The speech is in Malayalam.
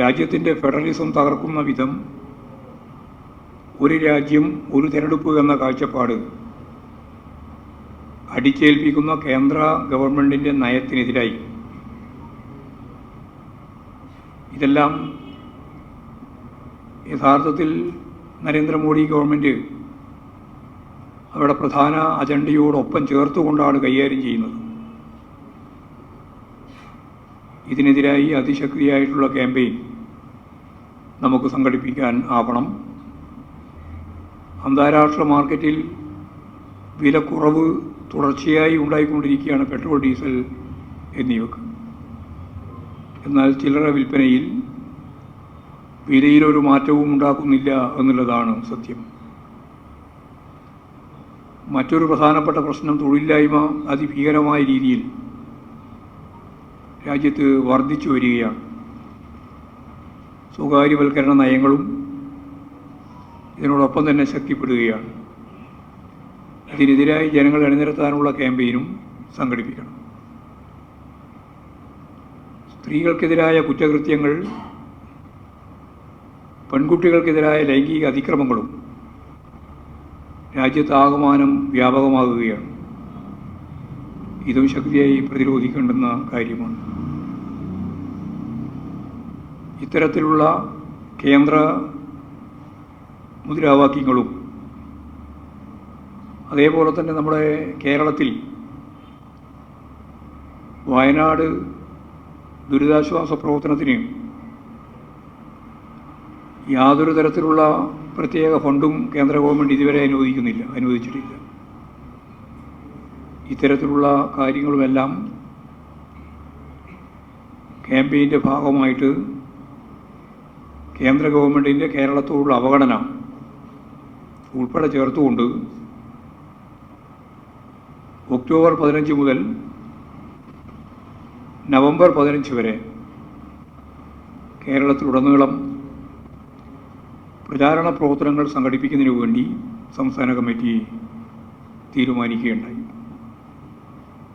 രാജ്യത്തിന്റെ ഫെഡറലിസം തകർക്കുന്ന വിധം ഒരു രാജ്യം ഒരു തിരഞ്ഞെടുപ്പ് എന്ന കാഴ്ചപ്പാട് അടിച്ചേൽപ്പിക്കുന്ന കേന്ദ്ര ഗവൺമെന്റിന്റെ നയത്തിനെതിരായി. ഇതെല്ലാം യഥാർത്ഥത്തിൽ നരേന്ദ്രമോദി ഗവൺമെന്റ് അവരുടെ പ്രധാന അജണ്ടയോടൊപ്പം ചേർത്തുകൊണ്ടാണ് കൈകാര്യം ചെയ്യുന്നത്. ഇതിനെതിരായി അതിശക്തിയായിട്ടുള്ള ക്യാമ്പയിൻ നമുക്ക് സംഘടിപ്പിക്കാൻ ആവണം. അന്താരാഷ്ട്ര മാർക്കറ്റിൽ വിലക്കുറവ് തുടർച്ചയായി ഉണ്ടായിക്കൊണ്ടിരിക്കുകയാണ് പെട്രോൾ ഡീസൽ എന്നിവക്ക്. എന്നാൽ ചില്ലറ വിൽപ്പനയിൽ വിലയിലൊരു മാറ്റവും ഉണ്ടാക്കുന്നില്ല എന്നുള്ളതാണ് സത്യം. മറ്റൊരു പ്രധാനപ്പെട്ട പ്രശ്നം തൊഴിലില്ലായ്മ അതിഭീകരമായ രീതിയിൽ രാജ്യത്ത് വർദ്ധിച്ചു വരികയാണ്. സ്വകാര്യവൽക്കരണ നയങ്ങളും ഇതിനോടൊപ്പം തന്നെ ശക്തിപ്പെടുകയാണ്. ഇതിനെതിരായി ജനങ്ങളെ അണിനിരത്താനുള്ള ക്യാമ്പയിനും സംഘടിപ്പിക്കണം. സ്ത്രീകൾക്കെതിരായ കുറ്റകൃത്യങ്ങൾ പെൺകുട്ടികൾക്കെതിരായ ലൈംഗിക അതിക്രമങ്ങളും രാജ്യത്താകമാനം വ്യാപകമാകുകയാണ്. ഇതും ശക്തിയായി പ്രതിരോധിക്കേണ്ടുന്ന കാര്യമാണ്. ഇത്തരത്തിലുള്ള കേന്ദ്ര മുദ്രാവാക്യങ്ങളും അതേപോലെ തന്നെ നമ്മുടെ കേരളത്തിൽ വയനാട് ദുരിതാശ്വാസ പ്രവർത്തനത്തിന് യാതൊരു തരത്തിലുള്ള പ്രത്യേക ഫണ്ടും കേന്ദ്ര ഗവൺമെന്റ് ഇതുവരെ അനുവദിക്കുന്നില്ല അനുവദിച്ചിട്ടില്ല. ഇത്തരത്തിലുള്ള കാര്യങ്ങളുമെല്ലാം ക്യാമ്പയിന്റെ ഭാഗമായിട്ട് കേന്ദ്ര ഗവൺമെന്റിന്റെ കേരളത്തോടുള്ള അവഗണന ഉൾപ്പെടെ ചേർത്തുകൊണ്ട് ഒക്ടോബർ പതിനഞ്ച് മുതൽ നവംബർ പതിനഞ്ച് വരെ കേരളത്തിലുടനീളം പ്രചാരണ പ്രവർത്തനങ്ങൾ സംഘടിപ്പിക്കുന്നതിനു വേണ്ടി സംസ്ഥാന കമ്മിറ്റി തീരുമാനിക്കുകയുണ്ടായി.